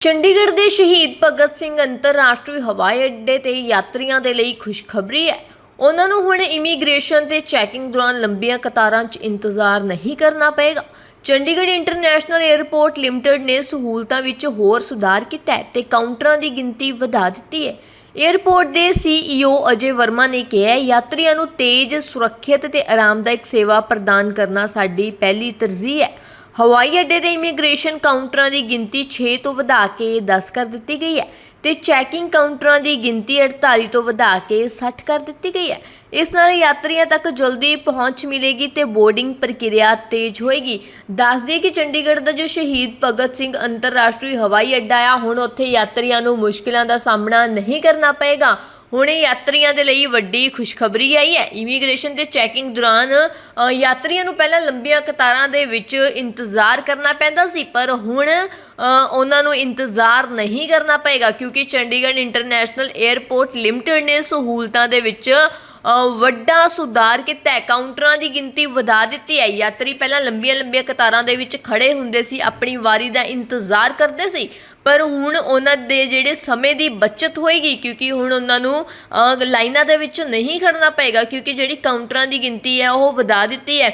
ਚੰਡੀਗੜ੍ਹ ਦੇ ਸ਼ਹੀਦ ਭਗਤ ਸਿੰਘ ਅੰਤਰਰਾਸ਼ਟਰੀ ਹਵਾਈ ਅੱਡੇ ਤੇ ਯਾਤਰੀਆਂ ਦੇ ਲਈ ਖੁਸ਼ਖਬਰੀ ਹੈ। ਉਹਨਾਂ ਨੂੰ ਹੁਣ ਇਮੀਗ੍ਰੇਸ਼ਨ ਤੇ ਚੈਕਿੰਗ ਦੌਰਾਨ ਲੰਬੀਆਂ ਕਤਾਰਾਂ 'ਚ ਇੰਤਜ਼ਾਰ ਨਹੀਂ ਕਰਨਾ ਪਏਗਾ। ਚੰਡੀਗੜ੍ਹ ਇੰਟਰਨੈਸ਼ਨਲ 에ਅਰਪੋਰਟ ਲਿਮਟਿਡ ਨੇ ਸਹੂਲਤਾਂ ਵਿੱਚ ਹੋਰ ਸੁਧਾਰ ਕੀਤਾ ਹੈ ਤੇ ਕਾਊਂਟਰਾਂ ਦੀ ਗਿਣਤੀ ਵਧਾ ਦਿੱਤੀ ਹੈ। ਏਅਰਪੋਰਟ ਦੇ ਸੀਈਓ ਅਜੇ ਵਰਮਾ ਨੇ ਕਿਹਾ ਯਾਤਰੀਆਂ ਨੂੰ ਤੇਜ਼, ਸੁਰੱਖਿਅਤ ਤੇ ਆਰਾਮਦਾਇਕ ਸੇਵਾ ਪ੍ਰਦਾਨ ਕਰਨਾ ਸਾਡੀ ਪਹਿਲੀ ਤਰਜੀਹ ਹੈ। ਹਵਾਈ ਅੱਡੇ ਦੇ ਇਮੀਗ੍ਰੇਸ਼ਨ ਕਾਊਂਟਰਾਂ ਦੀ ਗਿਣਤੀ 6 ਤੋਂ ਵਧਾ ਕੇ 10 ਕਰ ਦਿੱਤੀ ਗਈ ਹੈ ਤੇ ਚੈਕਿੰਗ ਕਾਊਂਟਰਾਂ ਦੀ ਗਿਣਤੀ 48 ਤੋਂ ਵਧਾ ਕੇ 60 ਕਰ ਦਿੱਤੀ ਗਈ ਹੈ। ਇਸ ਨਾਲ ਯਾਤਰੀਆਂ ਤੱਕ ਜਲਦੀ ਪਹੁੰਚ ਮਿਲੇਗੀ ਤੇ ਬੋਰਡਿੰਗ ਪ੍ਰਕਿਰਿਆ ਤੇਜ਼ ਹੋਏਗੀ। ਦੱਸ ਦਈਏ ਕਿ ਚੰਡੀਗੜ੍ਹ ਦਾ ਜੋ ਸ਼ਹੀਦ ਭਗਤ ਸਿੰਘ ਅੰਤਰਰਾਸ਼ਟਰੀ ਹਵਾਈ ਅੱਡਾ ਆ, ਹੁਣ ਉੱਥੇ ਯਾਤਰੀਆਂ ਨੂੰ ਮੁਸ਼ਕਿਲਾਂ ਦਾ ਸਾਹਮਣਾ ਨਹੀਂ ਕਰਨਾ ਪਏਗਾ। ਹੁਣ ਇਹ ਯਾਤਰੀਆਂ ਦੇ ਲਈ ਵੱਡੀ ਖੁਸ਼ਖਬਰੀ ਆਈ ਹੈ। ਇਮੀਗ੍ਰੇਸ਼ਨ ਤੇ ਚੈਕਿੰਗ ਦੌਰਾਨ ਯਾਤਰੀਆਂ ਨੂੰ ਪਹਿਲਾਂ ਲੰਬੀਆਂ ਕਤਾਰਾਂ ਦੇ ਵਿੱਚ ਇੰਤਜ਼ਾਰ ਕਰਨਾ ਪੈਂਦਾ ਸੀ, ਪਰ ਹੁਣ ਉਹਨਾਂ ਨੂੰ ਇੰਤਜ਼ਾਰ ਨਹੀਂ ਕਰਨਾ ਪਏਗਾ, ਕਿਉਂਕਿ ਚੰਡੀਗੜ੍ਹ ਇੰਟਰਨੈਸ਼ਨਲ 에ਅਰਪੋਰਟ ਲਿਮਟਿਡ ਨੇ ਸਹੂਲਤਾਂ ਦੇ ਵਿੱਚ ਵੱਡਾ ਸੁਧਾਰ ਕੀਤਾ ਹੈ। ਕਾਊਂਟਰਾਂ ਦੀ ਗਿਣਤੀ ਵਧਾ ਦਿੱਤੀ ਹੈ। ਯਾਤਰੀ ਪਹਿਲਾਂ ਲੰਬੀਆਂ ਲੰਬੀਆਂ ਕਤਾਰਾਂ ਦੇ ਵਿੱਚ ਖੜੇ ਹੁੰਦੇ ਸੀ, ਆਪਣੀ ਵਾਰੀ ਦਾ ਇੰਤਜ਼ਾਰ ਕਰਦੇ ਸੀ। ਪਰ ਹੁਣ ਉਹਨਾਂ ਦੇ ਜਿਹੜੇ ਸਮੇਂ ਦੀ ਬਚਤ ਹੋਏਗੀ, ਕਿਉਂਕਿ ਹੁਣ ਉਹਨਾਂ ਨੂੰ ਲਾਈਨਾਂ ਦੇ ਵਿੱਚ ਨਹੀਂ ਖੜਨਾ ਪਏਗਾ, ਕਿਉਂਕਿ ਜਿਹੜੀ ਕਾਊਂਟਰਾਂ ਦੀ ਗਿਣਤੀ ਹੈ, ਉਹ ਵਧਾ ਦਿੱਤੀ ਹੈ।